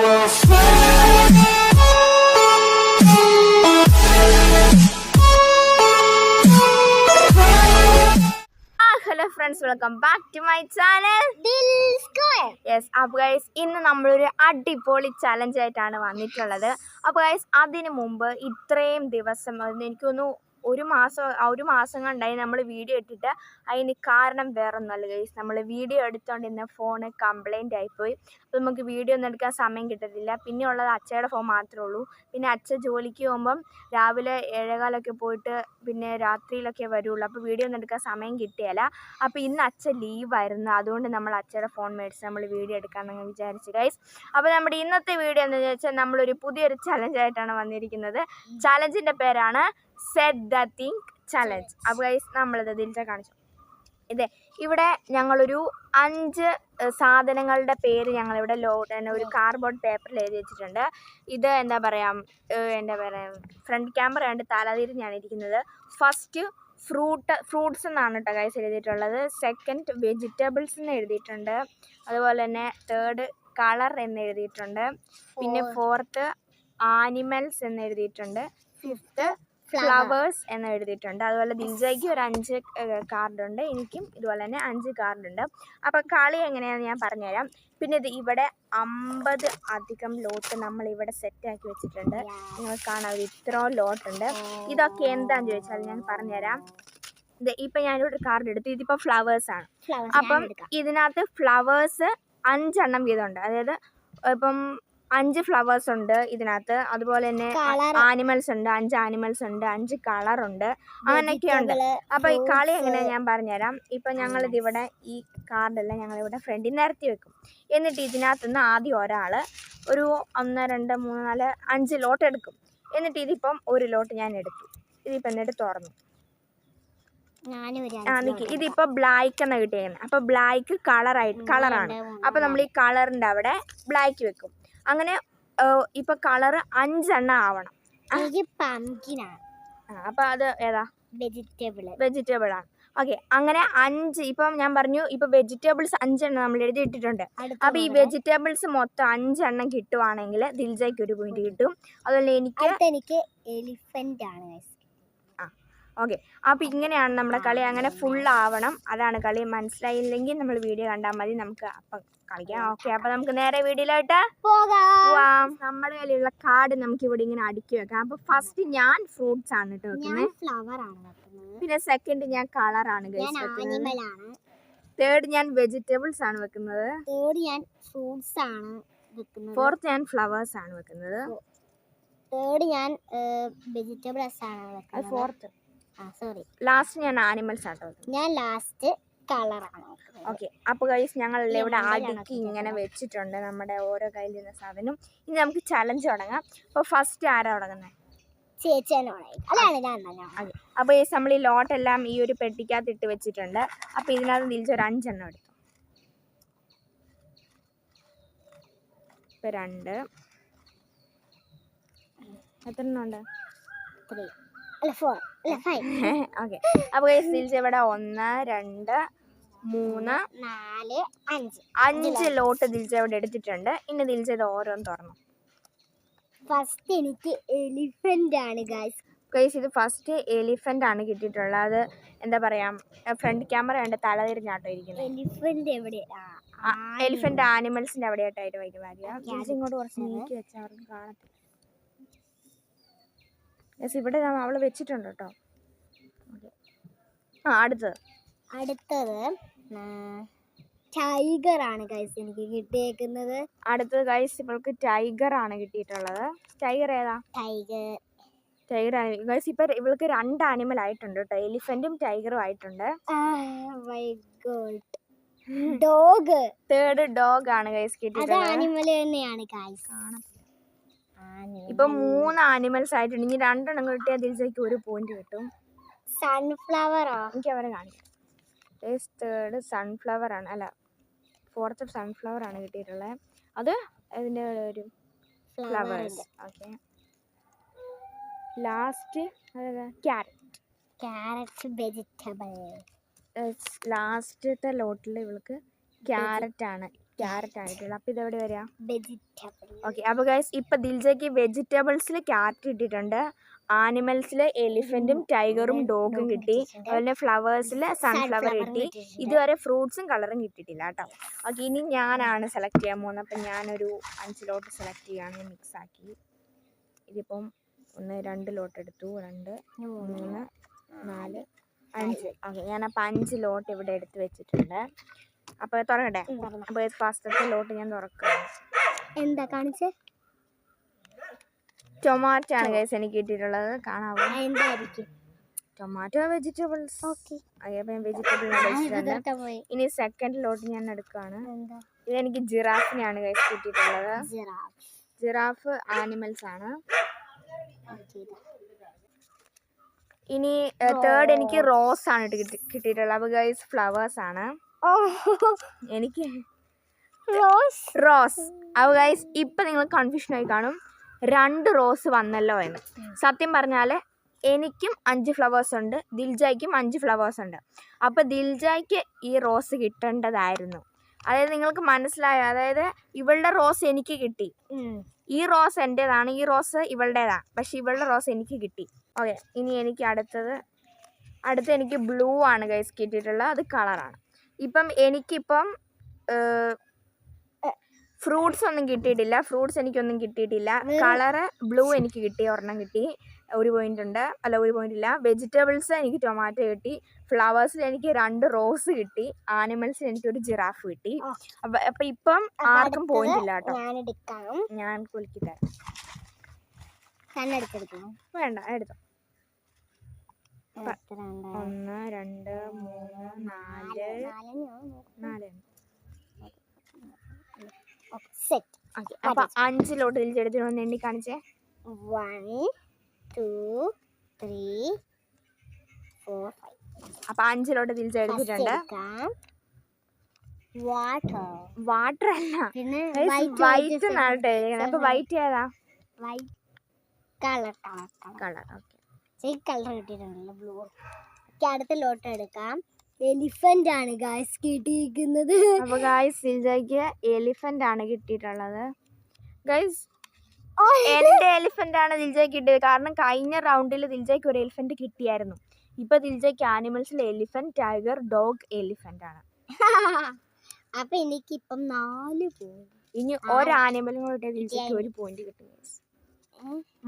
Hello friends welcome back to my channel yes അപ്പോൾ guys ഇന്ന് നമ്മളൊരു അടിപൊളി ചലഞ്ച് ആയിട്ടാണ് വന്നിട്ടുള്ളത്. അപ്പോൾ ഗൈസ് അതിന് മുമ്പ് ഇത്രയും ദിവസം എനിക്ക് എനിക്കൊന്നു ഒരു മാസം ഒരു മാസം കണ്ടായി നമ്മൾ വീഡിയോ ഇട്ടിട്ട് അതിന് കാരണം വേറൊന്നുമല്ല ഗൈസ്. നമ്മൾ വീഡിയോ എടുത്തോണ്ടിരുന്ന ഫോണ് കംപ്ലൈന്റ് ആയിപ്പോയി. അപ്പോൾ നമുക്ക് വീഡിയോ ഒന്നും എടുക്കാൻ സമയം കിട്ടത്തില്ല. പിന്നെ ഉള്ളത് അച്ഛയുടെ ഫോൺ മാത്രമേ ഉള്ളൂ. പിന്നെ അച്ഛൻ ജോലിക്ക് പോകുമ്പം രാവിലെ ഏഴേകാലൊക്കെ പോയിട്ട് പിന്നെ രാത്രിയിലൊക്കെ വരുള്ളൂ. അപ്പോൾ വീഡിയോ ഒന്നും എടുക്കാൻ സമയം കിട്ടിയല്ല അപ്പോൾ ഇന്ന് അച്ഛൻ ലീവായിരുന്നു അതുകൊണ്ട് നമ്മൾ അച്ഛയുടെ ഫോൺ മേടിച്ച് നമ്മൾ വീഡിയോ എടുക്കാമെന്ന് വിചാരിച്ചു ഗൈസ്. അപ്പോൾ നമ്മുടെ ഇന്നത്തെ വീഡിയോ എന്താണെന്ന് വെച്ചാൽ നമ്മളൊരു പുതിയൊരു ചലഞ്ചായിട്ടാണ് വന്നിരിക്കുന്നത്. ചലഞ്ചിന്റെ പേരാണ് സെറ്റ് ദ തിങ്ക് ചലഞ്ച് അപ്പോൾ ഗൈസ് നമ്മളത് ദിൽച്ച കാണിച്ചു. ഇതെ ഇവിടെ ഞങ്ങളൊരു അഞ്ച് സാധനങ്ങളുടെ പേര് ഞങ്ങളിവിടെ ലോഡ് തന്നെ ഒരു കാർഡ്ബോർഡ് പേപ്പറിൽ എഴുതി വെച്ചിട്ടുണ്ട്. ഇത് എന്താ പറയുക എന്താ പറയുക ഫ്രണ്ട് ക്യാമറ കണ്ട് തലതിരിഞ്ഞാണ് ഇരിക്കുന്നത്. ഫസ്റ്റ് ഫ്രൂട്ട് ഫ്രൂട്ട്സ് എന്നാണ് കേട്ടോ ഗൈസ് എഴുതിയിട്ടുള്ളത്. സെക്കൻഡ് വെജിറ്റബിൾസ് എന്ന് എഴുതിയിട്ടുണ്ട്. അതുപോലെ തന്നെ തേർഡ് കളർ എന്ന് എഴുതിയിട്ടുണ്ട്. പിന്നെ ഫോർത്ത് ആനിമൽസ് എന്ന് എഴുതിയിട്ടുണ്ട്. ഫിഫ്ത്ത് ഫ്ലവേഴ്സ് എന്ന് എഴുതിയിട്ടുണ്ട്. അതുപോലെ ദിൽജയ്ക്ക് ഒരു അഞ്ച് കാർഡുണ്ട്. എനിക്കും ഇതുപോലെ തന്നെ അഞ്ച് കാർഡുണ്ട്. അപ്പോൾ കളി എങ്ങനെയാണെന്ന് ഞാൻ പറഞ്ഞുതരാം. പിന്നെ ഇത് ഇവിടെ അമ്പത് അധികം ലോട്ട് നമ്മൾ ഇവിടെ സെറ്റാക്കി വെച്ചിട്ടുണ്ട്. നിങ്ങൾ കാണാം ഇത്ര ഇത്രയും ലോട്ടുണ്ട് ഇതൊക്കെ എന്താണെന്ന് ചോദിച്ചാൽ ഞാൻ പറഞ്ഞുതരാം. ഇത് ഇപ്പം ഞാനിവിടെ ഒരു കാർഡ് എടുത്തു. ഇതിപ്പോൾ ഫ്ലവേഴ്സ് ആണ്. അപ്പം ഇതിനകത്ത് ഫ്ലവേഴ്സ് അഞ്ചെണ്ണം വീതമുണ്ട്. അതായത് ഇപ്പം അഞ്ച് ഫ്ലവേഴ്സ് ഉണ്ട് ഇതിനകത്ത്. അതുപോലെ തന്നെ. ആനിമൽസ് ഉണ്ട് അഞ്ച് ആനിമൽസ് ഉണ്ട് അഞ്ച് കളർ ഉണ്ട്. അങ്ങനെയൊക്കെ ഉണ്ട് അപ്പൊ ഈ കളി എങ്ങനെയാ ഞാൻ പറഞ്ഞുതരാം. ഇപ്പൊ ഞങ്ങൾ ഇവിടെ ഈ കാർഡെല്ലാം ഞങ്ങൾ ഇവിടെ ഫ്രണ്ടിൽ നിരത്തി വെക്കും. എന്നിട്ട് ഇതിനകത്ത് നിന്ന് ആദ്യം ഒരാൾ ഒരു ഒന്ന് രണ്ട് മൂന്ന് നാല് അഞ്ച് ലോട്ട് എടുക്കും. എന്നിട്ട് ഇതിപ്പം ഒരു ലോട്ട് ഞാൻ എടുത്തു ഇതിപ്പം എന്നിട്ട് തുറന്നു. ആ നിക്ക്. ഇതിപ്പോ ബ്ലാക്ക് എന്നാ കിട്ടിയേക്കുന്നത് അപ്പൊ ബ്ലാക്ക് കളറായിട്ട് കളറാണ് അപ്പൊ നമ്മൾ ഈ കളറിന്റെ അവിടെ ബ്ലാക്ക് വെക്കും. അങ്ങനെ ഇപ്പൊ കളറ് അഞ്ചെണ്ണ ആവണം. അപ്പൊ അത് ഏതാ? വെജിറ്റബിൾ വെജിറ്റബിൾ ആണ് ഓക്കെ അങ്ങനെ അഞ്ച് ഇപ്പം ഞാൻ പറഞ്ഞു ഇപ്പൊ വെജിറ്റബിൾസ് അഞ്ചെണ്ണം നമ്മൾ എഴുതി ഇട്ടിട്ടുണ്ട്. അപ്പൊ ഈ വെജിറ്റബിൾസ് മൊത്തം അഞ്ചെണ്ണം കിട്ടുവാണെങ്കിൽ ദിൽജയ്ക്ക് ഒരു പോയിന്റ് കിട്ടും. അതുപോലെ എനിക്ക് എനിക്ക് എലിഫന്റ് ആണ്. ഓക്കെ. അപ്പോൾ ഇങ്ങനെയാണ് നമ്മുടെ കളി അങ്ങനെ ഫുൾ ആവണം അതാണ് കളി. മനസ്സിലായില്ലെങ്കിൽ നമ്മൾ വീഡിയോ കണ്ടാൽ മതി. നമുക്ക് അപ്പം കളിക്കാം. ഓക്കെ. അപ്പോൾ നമുക്ക് നേരെ വീഡിയോയിലോട്ട് പോകാം. നമ്മുടെ കയ്യിലുള്ള കാർഡ് നമുക്ക് ഇവിടെ ഇങ്ങനെ അടുക്കി വെക്കാം. അപ്പം ഫസ്റ്റ് ഞാൻ ഫ്രൂട്ട്സ് ആണ് കേട്ടോ വെക്കുന്നത്. പിന്നെ സെക്കൻഡ് ഞാൻ കളറാണ് വെക്കുന്നത്. തേർഡ് ഞാൻ വെജിറ്റബിൾസ് ആണ് വെക്കുന്നത്. തേർഡ് ഞാൻ ഫ്രൂട്ട്സ് ആണ് വെക്കുന്നത്. ഫോർത്ത് ഞാൻ ഫ്ലവേഴ്സ് ആണ് വെക്കുന്നത്. തേർഡ് ഞാൻ വെജിറ്റബിൾസ് ആണ് വെക്കുന്നത്. ഫോർത്ത് സോറി ലാസ്റ്റ് ഞാൻ ആനിമൽസ് ആട്ടോ. ഞാൻ ലാസ്റ്റ് കളറാണ് ഓക്കെ അപ്പോൾ ഗൈസ് ഞങ്ങളെല്ലാം ഇവിടെ അടുക്കി ഇങ്ങനെ വെച്ചിട്ടുണ്ട് നമ്മുടെ ഓരോ കയ്യിൽ കയ്യിലിരുന്ന സാധനം. ഇനി നമുക്ക് ചലഞ്ച് തുടങ്ങാം. അപ്പോൾ ഫസ്റ്റ് ആരാ തുടങ്ങുന്നത് അപ്പോൾ ഈ നമ്മൾ ഈ ലോട്ടെല്ലാം ഈ ഒരു പെട്ടിക്കകത്ത് ഇട്ട് വെച്ചിട്ടുണ്ട്. അപ്പോൾ ഇതിനകത്ത് തിരിച്ചൊരു അഞ്ചെണ്ണം എടുത്തു. ഇപ്പം രണ്ട്. എത്ര എണ്ണം ഉണ്ട്? ത്രീ അല്ല ഫോർ അല്ല ഫൈവ് ഓക്കെ അപ്പോൾ ഗൈസ് തിരിച്ച് ഇവിടെ ഒന്ന് രണ്ട് മൂന്ന് നാല് അഞ്ച്. അഞ്ച് ലോട്ട് തിരിച്ച് ഇവിടെ എടുത്തിട്ടുണ്ട്. ഇനി തിരിച്ച് ഇത് ഓരോന്ന് തുറന്നു. ഫസ്റ്റ് എനിക്ക് എലിഫന്റ് ആണ് ഗായ്സ് ഗൈസ് ഇത് ഫസ്റ്റ് എലിഫന്റ് ആണ് കിട്ടിയിട്ടുള്ളത്. എന്താ പറയാ ഫ്രണ്ട് ക്യാമറ കണ്ട് തലതിരിഞ്ഞാട്ടോ ഇരിക്കുന്നത് എലിഫന്റ് എവിടെ? എലിഫന്റ് ആനിമൽസിന്റെ അവിടെ ആയിട്ടായിട്ട് Okay, ഇങ്ങോട്ട് കുറച്ച് നീക്കി വെച്ചാൽ അവർക്ക് കാണത്തില്ല. യെസ് ഇവിടെ ദാ അവൾ വെച്ചിട്ടുണ്ട് കേട്ടോ. ആ അടുത്തത്. അടുത്തത് ടൈഗർ ആണ് ഗൈസ് എനിക്ക് കിട്ടിയേക്കുന്നത്. അടുത്തത് ഗൈസ് ഇവൾക്ക് ടൈഗർ ആണ് കിട്ടിയിട്ടുള്ളത്. ടൈഗർ ഏതാ? ടൈഗർ. ടൈഗർ ഗൈസ് ഇപ്പൊ ഇവൾക്ക് രണ്ട് ആനിമൽ ആയിട്ടുണ്ട് കേട്ടോ. എലിഫന്റും ടൈഗറും ആയിട്ടുണ്ട്. ഡോഗ് തേർഡ് ഡോഗ് ആണ് ഗൈസ് കിട്ടിയത് കിട്ടിയിട്ടുള്ളത് ആനിമൽ തന്നെയാണ് ഗൈസ് ഇപ്പൊ മൂന്ന് ആനിമൽസ് ആയിട്ടുണ്ട്. ഇനി രണ്ടെണ്ണം കിട്ടിയാൽ ദിൽസയ്ക്ക് ഒരു പോയിന്റ് കിട്ടും. സൺഫ്ലവറോ എനിക്ക് അവരെ കാണിക്കാം. തേർഡ് സൺഫ്ലവർ ആണ് അല്ല ഫോർത്ത് സൺഫ്ലവർ ആണ് കിട്ടിയിട്ടുള്ളത്. അത് അതിന്റെ ഒരു flowers okay last carrot carrot vegetable ലാസ്റ്റത്തെ ലോട്ടിൽ ഇവൾക്ക് ക്യാരറ്റ് ആണ്. ക്യാരറ്റ് ആയിട്ടുള്ളത് അപ്പോൾ ഇതെവിടെ വരിക? വെജിറ്റബിൾ ഓക്കെ അപ്പോൾ ഗൈസ് ഇപ്പോൾ ദിൽജയ്ക്ക് വെജിറ്റബിൾസിൽ ക്യാരറ്റ് ഇട്ടിട്ടുണ്ട് ആനിമൽസിൽ എലിഫന്റും ടൈഗറും ഡോഗും കിട്ടി. അതുപോലെ ഫ്ലവേഴ്സിൽ സൺഫ്ലവർ കിട്ടി. ഇതുവരെ ഫ്രൂട്ട്സും കളറും കിട്ടിയിട്ടില്ല കേട്ടോ. ഓക്കെ ഇനി ഞാനാണ് സെലക്ട് ചെയ്യാൻ പോകുന്നത്. അപ്പം ഞാനൊരു അഞ്ച് ലോട്ട് സെലക്ട് ചെയ്യുകയാണ് മിക്സ് ആക്കി. ഇതിപ്പം ഒന്ന് രണ്ട് ലോട്ട് എടുത്തു. രണ്ട് മൂന്ന് നാല് അഞ്ച്. ഓക്കെ ഞാനപ്പോൾ അഞ്ച് ലോട്ട് ഇവിടെ എടുത്ത് വെച്ചിട്ടുണ്ട്. അപ്പോൾ തുറക്കട്ടെ? അപ്പോൾ ഫസ്റ്റത്തെ ലോട്ട് ഞാൻ തുറക്കാം എന്താ കാണിച്ചേ? ടൊമാറ്റോ ആണ് ഗൈസ് എനിക്ക് കിട്ടിയിട്ടുള്ളത്. കാണാവോ? എന്തായിരിക്കും? Tomato vegetables okay. വെജിറ്റബിൾ ഇനി സെക്കൻഡ് ലോട്ട് ഞാൻ എടുക്കുകയാണ്. എനിക്ക് ഇതെനിക്ക് ജിറാഫിനെയാണ് ഗൈസ് കിട്ടിയിട്ടുള്ളത് ജിറാഫ് ആനിമൽസ് ആണ്. ഇനി തേർഡ് എനിക്ക് റോസ് ആണ് കിട്ടി കിട്ടിയിട്ടുള്ളത്. അപ്പോൾ ഗൈസ് ഫ്ലവേഴ്സ് ആണ്. എനിക്ക് റോസ് റോസ് അപ്പോൾ ഗൈസ് ഇപ്പം നിങ്ങൾ കൺഫ്യൂഷനായി കാണും. രണ്ട് റോസ് വന്നല്ലോ എന്ന്. സത്യം പറഞ്ഞാൽ എനിക്കും അഞ്ച് ഫ്ലവേഴ്സ് ഉണ്ട്. ദിൽജായ്ക്കും അഞ്ച് ഫ്ലവേഴ്സ് ഉണ്ട്. അപ്പോൾ ദിൽജായ്ക്ക് ഈ റോസ് കിട്ടേണ്ടതായിരുന്നു. അതായത് നിങ്ങൾക്ക് മനസ്സിലായോ? അതായത് ഇവളുടെ റോസ് എനിക്ക് കിട്ടി. ഈ റോസ് എന്റേതാണ് ഈ റോസ് ഇവളുടേതാണ് പക്ഷെ ഇവളുടെ റോസ് എനിക്ക് കിട്ടി. ഓക്കെ ഇനി എനിക്ക് അടുത്തത് അടുത്ത് എനിക്ക് ബ്ലൂ ആണ് ഗൈസ് കിട്ടിയിട്ടുള്ളത്. അത് കളറാണ് ഇപ്പം എനിക്കിപ്പം ഫ്രൂട്ട്സ് ഒന്നും കിട്ടിയിട്ടില്ല. ഫ്രൂട്ട്സ് എനിക്കൊന്നും കിട്ടിയിട്ടില്ല. കളറ് ബ്ലൂ എനിക്ക് കിട്ടി ഒരെണ്ണം കിട്ടി. ഒരു പോയിന്റ് ഉണ്ട്. അല്ല ഒരു പോയിന്റ് ഇല്ല. വെജിറ്റബിൾസ് എനിക്ക് ടൊമാറ്റോ കിട്ടി. ഫ്ലവേഴ്സിൽ എനിക്ക് രണ്ട് റോസ് കിട്ടി. ആനിമൽസിൽ എനിക്ക് ഒരു ജിറാഫ് കിട്ടി. അപ്പൊ അപ്പൊ ഇപ്പം ആർക്കും പോയിന്റ് ഇല്ല കേട്ടോ. ഞാൻ കുലുക്കി തരാം വേണ്ട എടുത്തോ? ഒന്ന് രണ്ട് മൂന്ന് നാല്. നാല് അപ്പൊ അഞ്ചിലോട്ട് തിരിച്ചെടുത്തിട്ട് ഒന്ന് എണ്ണി കാണിച്ചേ. One two three four five. അപ്പൊ അഞ്ചിലോട്ട് തിരിച്ചെടുത്തിട്ടുണ്ട് വാട്ടർ. വാട്ടർ അല്ല വൈറ്റ് എന്നാണ് കേട്ടോ എഴുതിയിരിക്കുന്നത് അപ്പൊ വൈറ്റ് ഏതാ? Colour colour colour. ഓക്കെ ഈ കളർ കിട്ടിയിട്ടുണ്ടല്ലോ ബ്ലൂ അടുത്ത ലോട്ട് എടുക്കാം. എലിഫന്റ് ആണ് ഗായ്സ് കിട്ടിയിരിക്കുന്നത്. അപ്പൊ ഗായ്സ് സിൽജയ്ക്ക് എലിഫന്റ് ആണ് കിട്ടിയിട്ടുള്ളത്. ഗൈസ് എന്റെ എലിഫന്റ് ആണ് ദിൽജയ്ക്ക് കിട്ടിയത്. കാരണം കഴിഞ്ഞ റൗണ്ടിൽ ദിൽജയ്ക്ക് ഒരു എലിഫന്റ് കിട്ടിയായിരുന്നു. ഇപ്പൊ ദിൽജയ്ക്ക് ആനിമൽസിൽ എലിഫന്റ് ടൈഗർ ഡോഗ് എലിഫന്റ് ആണ്. അപ്പൊ എനിക്ക് ഇപ്പം നാല് പോയിന്റ് ഇനി ഒരു ആനിമലും കൂടെ ദിൽജയ്ക്ക് ഒരു പോയിന്റ് കിട്ടും.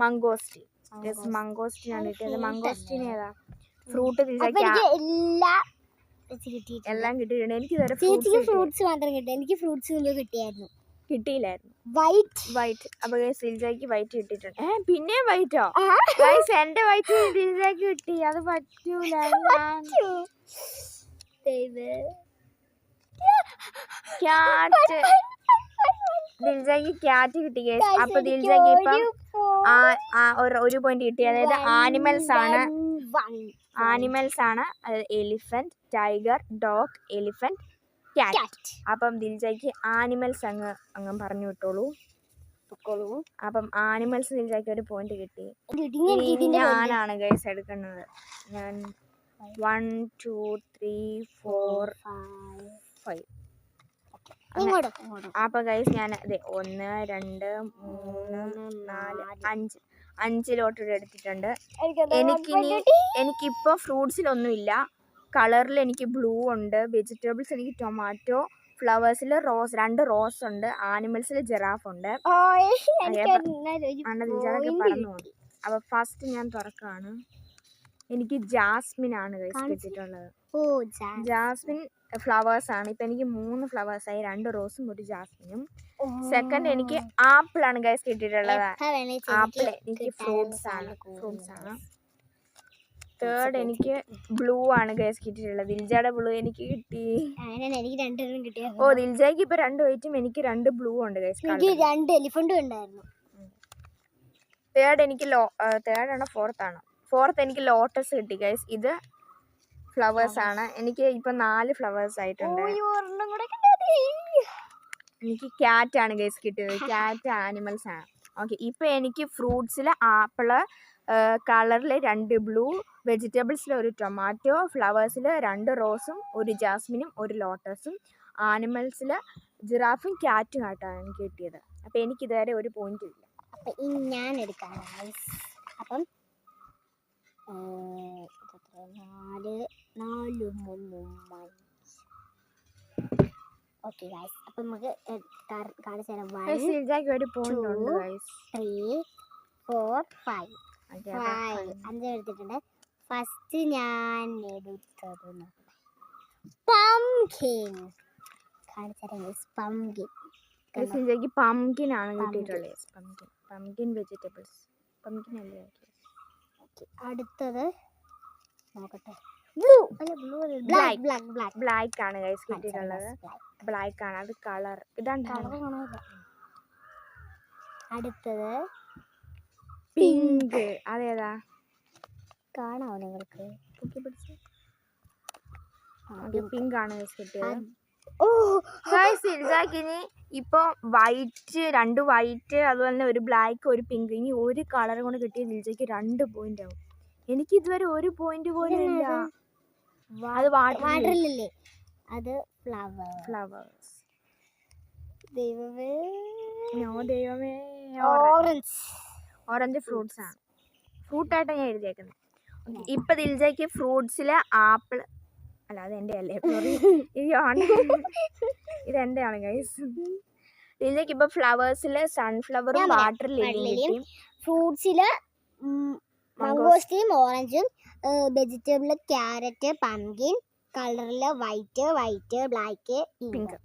മംഗോസ്റ്റി യെസ് മംഗോസ്റ്റിൻ ആണ് കിട്ടിയത്. മംഗോസ്റ്റിൻ ഏതാ? ഫ്രൂട്ട് എല്ലാ കിട്ടിയിട്ടുണ്ട്. എല്ലാം കിട്ടിയിട്ടുണ്ട്. എനിക്ക് ചേച്ചിക്ക് ഫ്രൂട്ട്സ് മാത്രം കിട്ടി. എനിക്ക് ഫ്രൂട്ട്സ് കിട്ടിയായിരുന്നു. കിട്ടിയില്ലായിരുന്നു. വൈറ്റ് വൈറ്റ് അപ്പൊ വൈറ്റ് കിട്ടിയിട്ടുണ്ട്. ഏ പിന്നെ വൈറ്റോ ഗൈസ് എന്റെ വൈറ്റ് കിട്ടി. അത് പറ്റൂല. ഞാൻ ക്യാറ്റ് ദിൽജയ്ക്ക് ക്യാറ്റ് കിട്ടി കേസ് അപ്പൊ ദിൽജയ്ക്ക് ഇപ്പം ഒരു പോയിന്റ് കിട്ടി. അതായത് ആനിമൽസ് ആണ് ആനിമൽസ് ആണ് elephant tiger dog elephant cat അപ്പം ദിൽജയ്ക്ക് ആനിമൽസ് അങ്ങ് അങ്ങ് പറഞ്ഞു വിട്ടോളൂ. അപ്പം ആനിമൽസ് ദിൽജയ്ക്ക് ഒരു പോയിന്റ് കിട്ടി. ഞാനാണ് ഗൈസ് എടുക്കുന്നത്. ഞാൻ one two three four five അപ്പൊ ഗൈസ് ഞാൻ അതെ ഒന്ന് രണ്ട് മൂന്ന് നാല് അഞ്ച്. അഞ്ച് ലോട്ടറി എടുത്തിട്ടുണ്ട്. എനിക്കിനി എനിക്കിപ്പോൾ ഫ്രൂട്ട്സിലൊന്നുമില്ല കളറിൽ എനിക്ക് ബ്ലൂ ഉണ്ട്. വെജിറ്റബിൾസ് എനിക്ക് ടൊമാറ്റോ ഫ്ലവേഴ്സിൽ റോസ് രണ്ട് റോസ് ഉണ്ട്. ആനിമൽസിൽ ജെറാഫ് ഉണ്ട്. അപ്പൊ പറഞ്ഞു പോകും അപ്പോൾ ഫസ്റ്റ് ഞാൻ തുറക്കാണ്. എനിക്ക് ജാസ്മിൻ ആണ് കഴിച്ചിട്ടുള്ളത്. കിട്ടിയിട്ടുള്ളത്. ജാസ്മിൻ ഫ്ലവേഴ്സ് ആണ്. ഇപ്പം എനിക്ക് മൂന്ന് ഫ്ലവേഴ്സ് ആയി. രണ്ട് റോസും ഒരു ജാസ്മിനും സെക്കൻഡ് എനിക്ക് ആപ്പിൾ ആണ് ഗൈസ് കിട്ടിയിട്ടുള്ളത്. ആപ്പിൾ എനിക്ക് ഫ്രൂട്ട്സ് ആണ്. ഫ്രൂട്ട്സ് ആണ്. തേർഡ് എനിക്ക് ബ്ലൂ ആണ് ഗൈസ് കിട്ടിയിട്ടുള്ളത്. ദിൽജയുടെ ബ്ലൂ എനിക്ക് കിട്ടി. എനിക്ക് രണ്ടെണ്ണം ഓ ദിൽജയ്ക്ക് ഇപ്പൊ രണ്ട് വൈറ്റും എനിക്ക് രണ്ട് ബ്ലൂ ഉണ്ട് ഗൈസ് എനിക്ക് രണ്ട് എലിഫന്റും ഉണ്ടായിരുന്നു. തേർഡ് എനിക്ക് ലോ തേർഡ് ആണോ ഫോർത്ത് ആണോ. ഫോർത്ത് എനിക്ക് ലോട്ടസ് കിട്ടി ഗൈസ് ഇത് ഫ്ലവേഴ്സ് ആണ്. എനിക്ക് ഇപ്പൊ നാല് ഫ്ലവേഴ്സ് ആയിട്ടുണ്ട്. എനിക്ക് ക്യാറ്റ് ആണ് ഗൈസ് കിട്ടിയത്. ക്യാറ്റ് ആനിമൽസ് ആണ്. ഓക്കെ ഇപ്പൊ എനിക്ക് ഫ്രൂട്ട്സിൽ ആപ്പിൾ കളറിൽ രണ്ട് ബ്ലൂ വെജിറ്റബിൾസിൽ ഒരു ടൊമാറ്റോ ഫ്ലവേഴ്സിൽ രണ്ട് റോസും ഒരു ജാസ്മിനും ഒരു ലോട്ടസും ആനിമൽസിൽ ജിറാഫും ക്യാറ്റും ആയിട്ടാണ് എനിക്ക് കിട്ടിയത്. അപ്പോൾ എനിക്ക് ഇതുവരെ ഒരു പോയിന്റ് ഇല്ല. അപ്പൊ ഇനി ഞാൻ എടുക്കാം അപ്പം നാല് നാല് ഓക്കെ ഗൈസ് അപ്പൊ നമുക്ക് കാണിച്ചു തരാം. വൺ ഫോർ ഫൈവ് ഫൈവ് അഞ്ച് എടുത്തിട്ടുണ്ട്. ഫസ്റ്റ് ഞാൻ എടുത്തത് പംകിൻ കാണിച്ചു തരാം പംകിൻ പംകിൻ ആണ് Pumpkin. കിട്ടിയിട്ടുള്ളത് പംകിൻ പംകിൻ വെജിറ്റബിൾസ് പംകിൻ അല്ലേ അടുത്തത് നോക്കട്ടെ. ബ്ലൂ അല്ല blue. Black black black black ആണ് ഗൈസ് കിട്ടിയിട്ടുള്ളത് ബ്ലാക്ക് ആണ് അത് കളർ ഇതാണ്. അടുത്തത് പിങ്ക് അതേതാ? കാണാവോ നിങ്ങൾക്ക്? പിങ്ക് ആണ് ഗൈസ് കിട്ടിയത്. ഓ ഗൈസ് ഇതാക്കിനി ഇപ്പൊ വൈറ്റ് രണ്ട് വൈറ്റ് അതുപോലെ തന്നെ ഒരു ബ്ലാക്ക് ഒരു പിങ്ക് ഇനി ഒരു കളർ കൊണ്ട് കിട്ടിയ ലിജയ്ക്ക് രണ്ട് പോയിന്റ് ആവും. എനിക്ക് ഇതുവരെ ഒരു പോയിന്റ് പോലും ഇല്ല. അത് വാട്ടർ വാട്ടറിലല്ലേ? അത് ഫ്ലവർ. ഫ്ലവേഴ്സ്. ദൈവമേ. നോ ദൈവമേ. ഓറഞ്ച്. ഓറഞ്ച് ഫ്രൂട്ട്സ് ആണ്. ഫ്രൂട്ടായിട്ടാണ് ഞാൻ എഴുതിയേക്കുന്നത്. ഇപ്പൊ ദിൽജയ്ക്ക് ഫ്രൂട്ട്സിൽ ആപ്പിൾ അല്ല അത് എന്റെ അല്ലേ ഇതാണ് ഇത് എന്റെ ആണ് ഗൈസ് ദിൽജയ്ക്ക് ഇപ്പൊ ഫ്ലവേഴ്സിൽ സൺഫ്ലവറും വാട്ടർ ലില്ലിയും ലില്ലിയും. മംഗോസ്റ്റീൻ ഓറഞ്ചും വെജിറ്റബിൾ ക്യാരറ്റ് പംകിൻ കളറിൽ white white black pink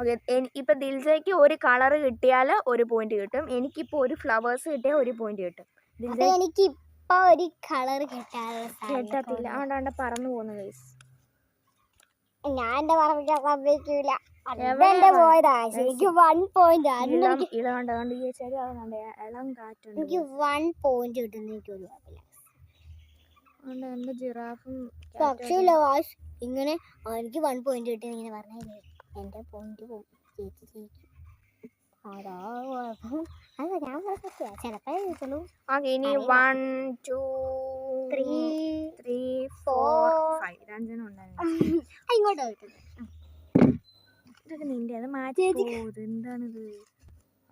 okay ഇപ്പം ദിൽജയ്ക്ക് ഒരു കളർ കിട്ടിയാൽ ഒരു പോയിന്റ് കിട്ടും. എനിക്കിപ്പോൾ ഒരു ഫ്ലവേഴ്സ് കിട്ടിയാൽ ഒരു പോയിന്റ് കിട്ടും. എനിക്ക് ഇപ്പൊ ഒരു കളർ കിട്ടാനുള്ള കിട്ടത്തില്ല. സാധ്യത അതുകൊണ്ട് പറന്നു പോകുന്നത് ഞാൻ എന്റെ പറഞ്ഞ സമ്മതിക്കൂല. എന്റെ പോയതാ എനിക്ക് വൺ പോയിന്റ് എനിക്ക് വൺ പോയിന്റ് കിട്ടുന്ന. എനിക്ക് ഒരു കുഴപ്പമില്ല. ജിറാഫും പക്ഷേ വാഷ് ഇങ്ങനെ എനിക്ക് വൺ പോയിന്റ് കിട്ടി ഇങ്ങനെ പറഞ്ഞേ എന്റെ പോയിന്റ് പോകും ചേച്ചി ചേച്ചി. അതാ കുഴപ്പം. അല്ല ഞാൻ ചിലപ്പോ കിട്ടുള്ളൂ ഇനി. One two three three four four. Five ഇതഞ്ചെണ്ണം ഉണ്ടായിരുന്നു. ഇങ്ങോട്ട് കിട്ടുന്നു ഇതൊക്കെ നിന്റെ അത് മാറ്റി ചേച്ചി. പോകുന്നത് എന്താണിത്?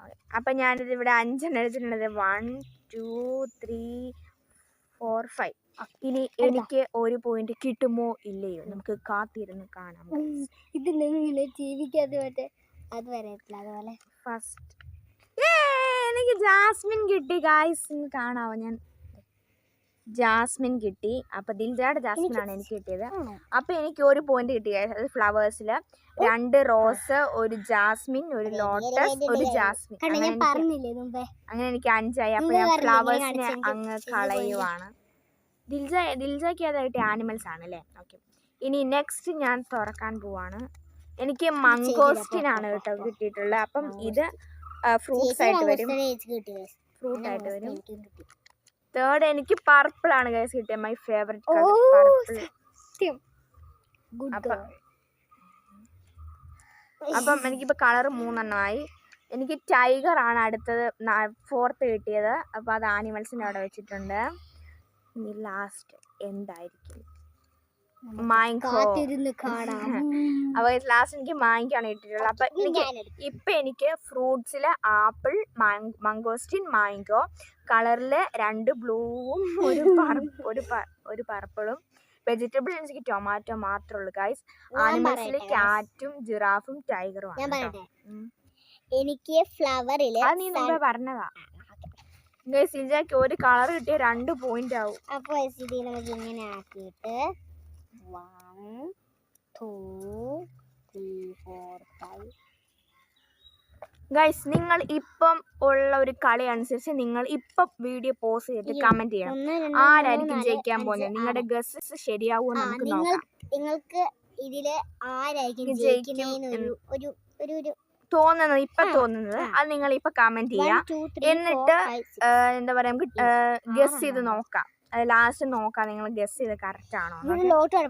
Okay. അപ്പൊ ഞാനിത് ഇവിടെ അഞ്ചെണ്ണം എടുത്തിട്ടുള്ളത്. One two three four five ഇനി എനിക്ക് ഒരു പോയിന്റ് കിട്ടുമോ ഇല്ലയോ? നമുക്ക് കാത്തിരുന്ന് കാണാം. ഇത് നിങ്ങൾ ജീവിക്കാതെ മറ്റേ അത് വരത്തില്ല അതുപോലെ. ഫസ്റ്റ് എനിക്ക് ജാസ്മിൻ കിട്ടി ഗായ്സ് കാണാവോ? ഞാൻ ജാസ്മിൻ കിട്ടി. അപ്പൊ ദിൽജയുടെ ജാസ്മിൻ ആണ് എനിക്ക് കിട്ടിയത്. അപ്പൊ എനിക്ക് ഒരു പോയിന്റ് കിട്ടി. അത് ഫ്ലവേഴ്സിൽ രണ്ട് റോസ് ഒരു ജാസ്മിൻ ഒരു ലോട്ടസ് ഒരു ജാസ്മിൻ. അങ്ങനെ എനിക്ക് അഞ്ചായി. അപ്പൊ ഞാൻ ഫ്ലവേഴ്സിനെ അങ്ങ് കളയുവാണ്. ദിൽജ ദിൽജയ്ക്ക് കിട്ടിയ ആനിമൽസ് ആണ് അല്ലേ? ഓക്കെ ഇനി നെക്സ്റ്റ് ഞാൻ തുറക്കാൻ പോവാണ്. എനിക്ക് മംഗോസ്റ്റിൻ ആണ് കേട്ടോ. കിട്ടിയിട്ടുള്ളത്. അപ്പം ഇത് ഫ്രൂട്ട്സ് ആയിട്ട് വരും. ഫ്രൂട്ട് ആയിട്ട് വരും. തേർഡ് എനിക്ക് പർപ്പിൾ ആണ് ഗൈസ് കിട്ടിയത് മൈ ഫേവറേറ്റ് സത്യം. അപ്പം അപ്പം എനിക്കിപ്പോൾ കളർ മൂന്നെണ്ണമായി. എനിക്ക് ടൈഗർ ആണ് അടുത്തത് ഫോർത്ത് കിട്ടിയത്. അപ്പോൾ അത് ആനിമൽസിന്റെ അവിടെ വെച്ചിട്ടുണ്ട്. ഇനി ലാസ്റ്റ് എന്തായിരിക്കും? കാണാം. അപ്പോൾ ലാസ്റ്റ് എനിക്ക് മാങ്കോയാണ് കിട്ടിയിട്ടുള്ളത് അപ്പൊ എനിക്ക് ഇപ്പൊ എനിക്ക് ഫ്രൂട്ട്സിൽ ആപ്പിൾ മംഗോസ്റ്റിൻ മാങ്കോ കളറിൽ രണ്ട് ബ്ലൂവും ഒരു ഒരു ഒരു പർപ്പിളും വെജിറ്റബിൾ എനിക്ക് ടൊമാറ്റോ മാത്രമേ ഉള്ളൂ ഗൈസ് ആനിമൽസിൽ ആനിമൽസിൽ ക്യാറ്റും ജിറാഫും ടൈഗറും ആണ്. എനിക്ക് ഫ്ലവറിൽ അത് നീ മുമ്പേ പറഞ്ഞതാ. ഗൈസ് ഇജാക്ക് ഒരു കളർ കിട്ടിയ രണ്ട് പോയിന്റ് ആവും. അപ്പൊ ഇങ്ങനെ ആക്കിയിട്ട് one two, three, four, five. Guys നിങ്ങൾ ഇപ്പം ഉള്ള ഒരു കളി അനുസരിച്ച് നിങ്ങൾ ഇപ്പം വീഡിയോ പോസ് ചെയ്തിട്ട്. കമന്റ് ചെയ്യണം. ആരായിരിക്കും ജയിക്കാൻ പോകുന്നത്? നിങ്ങളുടെ. ഗസ് ശരിയാവുമോ ആ, നമുക്ക് നോക്കാം. നിങ്ങൾക്ക് ഇതിൽ ആരായിരിക്കും ജയിക്കും. ജയിക്കുന്നതെന്ന് ഒരു ഒരു ഒരു തോന്നുന്നത് ഇപ്പൊ തോന്നുന്നത്. അത് നിങ്ങൾ ഇപ്പൊ കമന്റ് one, ചെയ്യാം. എന്നിട്ട് എന്താ പറയാ നമുക്ക് ഗസ് ചെയ്ത് നോക്കാം. ലാസ്റ്റ് നോക്കാം നിങ്ങൾ ഗസ് ചെയ്ത് കറക്റ്റ് ആണോ ലോട്ട് ഞാൻ